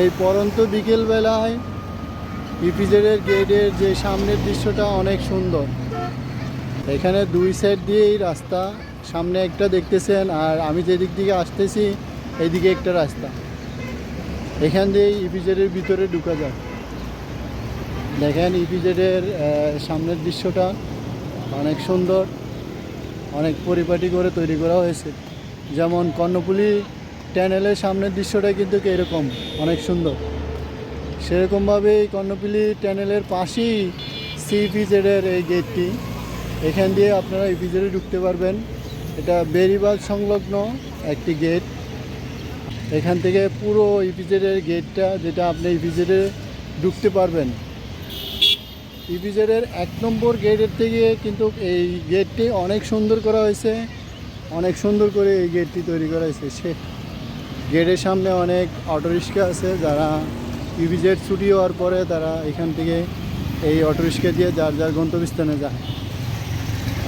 এই পরন্ত বিকেলবেলায় ইপিজেডের গেটের যে সামনের দৃশ্যটা অনেক সুন্দর। এখানে দুই সাইড দিয়েই রাস্তা, সামনে একটা দেখতেছেন আর আমি যেদিক দিকে আসতেছি এইদিকে একটা রাস্তা। এখান দিয়েই ইপিজেডের ভিতরে ঢুকা যায়। দেখেন ইপিজেডের সামনের দৃশ্যটা অনেক সুন্দর, অনেক পরিপাটি করে তৈরি করা হয়েছে। যেমন কর্ণপুলি ট্যানেলের সামনের দৃশ্যটা কিন্তু এরকম? অনেক সুন্দর। সেরকমভাবে এই কর্ণপুলি ট্যানেলের পাশেই সি ইপিজেডের এই গেটটি। এখান দিয়ে আপনারা ইপিজেডে ঢুকতে পারবেন। এটা বেরিবাগ সংলগ্ন একটি গেট। এখান থেকে পুরো ইপিজেডের গেটটা, যেটা আপনি ইপিজেডে ঢুকতে পারবেন। ইপিজেডের এক নম্বর গেটের থেকে কিন্তু এই গেটটি অনেক সুন্দর করা হয়েছে। অনেক সুন্দর করে এই গেটটি তৈরি করা হয়েছে। সে গেটের সামনে অনেক অটোরিক্সা আছে যারা ইপিজেড ছুটি হওয়ার পরে তারা এখান থেকে এই অটোরিক্সা দিয়ে যার যার গন্তব্যস্থানে যায়।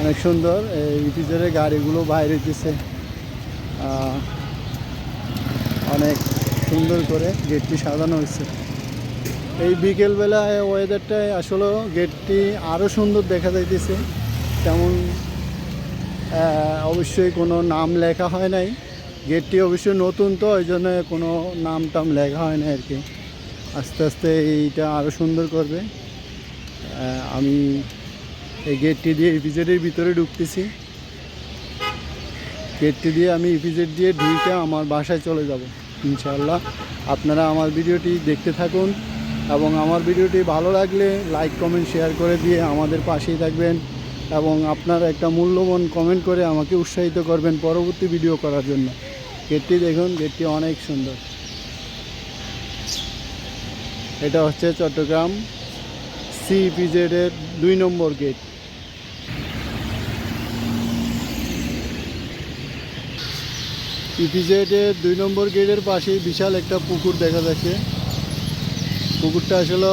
অনেক সুন্দর, এই ইপিজেডের গাড়িগুলো বাইরে দিছে। অনেক সুন্দর করে গেটটি সাজানো হয়েছে। এই বিকেলবেলায় ওয়েদারটায় আসলে গেটটি আরও সুন্দর দেখা যাইতেছে। তেমন অবশ্যই কোনো নাম লেখা হয় নাই। গেটটি অবশ্যই নতুন তো, ওই জন্য কোনো নাম টাম লেখা হয় না আর কি। আস্তে আস্তে এইটা আরও সুন্দর করবে। আমি এই গেটটি দিয়ে ইপিজেডের ভিতরে ঢুকতেছি। গেটটি দিয়ে আমি ইপিজেড দিয়ে ঢুকে আমার বাসায় চলে যাব, ইনশাআল্লাহ। আপনারা আমার ভিডিওটি দেখতে থাকুন এবং আমার ভিডিওটি ভালো লাগলে লাইক, কমেন্ট, শেয়ার করে দিয়ে আমাদের পাশেই থাকবেন এবং আপনারা একটা মূল্যবান কমেন্ট করে আমাকে উৎসাহিত করবেন পরবর্তী ভিডিও করার জন্য। গেটটি দেখুন, গেটটি অনেক সুন্দর। এটা হচ্ছে চট্টগ্রাম সিপিজেডের দুই নম্বর গেট। ইপিজেডের দুই নম্বর গেটের পাশেই বিশাল একটা পুকুর দেখা যাচ্ছে। পুকুরটা আসলে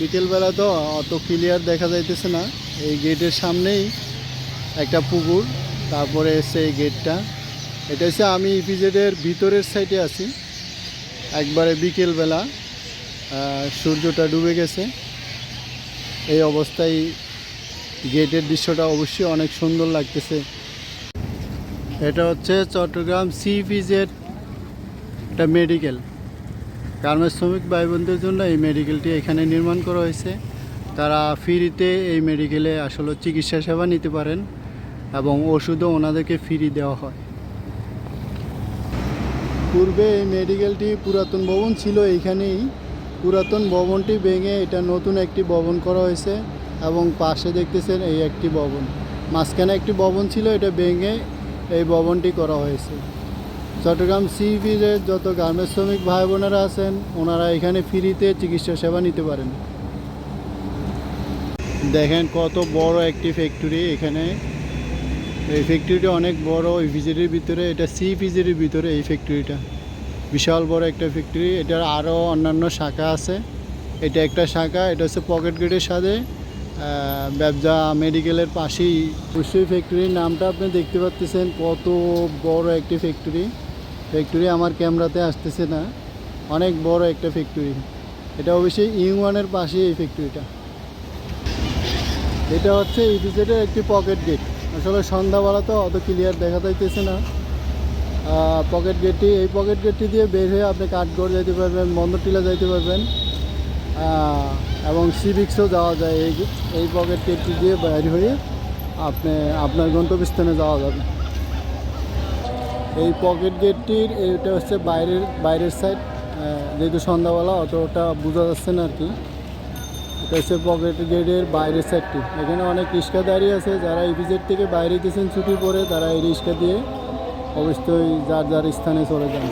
বিকেলবেলা তো, অত ক্লিয়ার দেখা যাইতেছে না। এই গেটের সামনেই একটা পুকুর, তারপরে এই গেটটা। এটা হচ্ছে আমি ইপিজেডের ভিতরের সাইডে আছি। একবারে বিকেলবেলা সূর্যটা ডুবে গেছে। এই অবস্থায় গেটের দৃশ্যটা অবশ্যই অনেক সুন্দর লাগতেছে। এটা হচ্ছে চট্টগ্রাম সি ফিজের একটা মেডিকেল। গার্মেন্টস শ্রমিক ভাই বোনদের জন্য এই মেডিকেলটি এখানে নির্মাণ করা হয়েছে। তারা ফ্রিতে এই মেডিকেলে আসলে চিকিৎসা সেবা নিতে পারেন এবং ওষুধও ওনাদেরকে ফ্রি দেওয়া হয়। পূর্বে এই মেডিকেলটি পুরাতন ভবন ছিল এইখানেই। পুরাতন ভবনটি ভেঙে এটা নতুন একটি ভবন করা হয়েছে এবং পাশে দেখতেছেন এই একটি ভবন। মাঝখানে একটি ভবন ছিল, এটা ভেঙে এই ভবনটি করা হয়েছে। চট্টগ্রাম সি বিচের যত গার্মেন্টস শ্রমিক ভাই বোনেরা আছেন, ওনারা এখানে ফ্রিতে চিকিৎসা সেবা নিতে পারেন। দেখেন কত বড় একটি ফ্যাক্টরি এখানে। এই ফ্যাক্টরিটা অনেক বড়, এই ভিজিটের ভিতরে, এটা সি ভিজিটের ভিতরে এই ফ্যাক্টরিটা বিশাল বড় একটা ফ্যাক্টরি এটার আরও অন্যান্য শাখা আছে। এটা একটা শাখা, এটা হচ্ছে পকেট গেটের সাথে ব্যবসা মেডিকেলের পাশেই। অবশ্যই ফ্যাক্টরির নামটা আপনি দেখতে পাচ্ছেন কত বড় একটি ফ্যাক্টরি ফ্যাক্টরি আমার ক্যামেরাতে আসতেছে না। অনেক বড় একটা ফ্যাক্টরি এটা অবশ্যই ইং ওয়ানের পাশে এই ফ্যাক্টরিটা এটা হচ্ছে ইপিজেডের একটি পকেট গেট আসলে সন্ধ্যাবেলা তো অত ক্লিয়ার দেখা যাইতেছে না। পকেট গেটটি এই পকেট গেটটি দিয়ে বের হয়ে আপনি কাঠগড় যাইতে পারবেন বন্দরটিলা যাইতে পারবেন। এবং সিভিক্সও যাওয়া যায়। এই এই পকেট গেটটি দিয়ে বের হয়ে আপনি আপনার গন্তব্যস্থানে যাওয়া যাবে। এই পকেট গেটটির এটা হচ্ছে বাইরের বাইরের সাইড যেহেতু সন্ধ্যাবেলা, অতটা বোঝা যাচ্ছে না আর কি। এটা হচ্ছে পকেট গেটের বাইরের সাইডটি এখানে অনেক রিক্সা দাঁড়িয়ে আছে, যারা ইপিজেড থেকে বাইরে গেছেন ছুটি পরে, তারা এই রিক্সা দিয়ে অবশ্যই যার যার স্থানে চলে যান।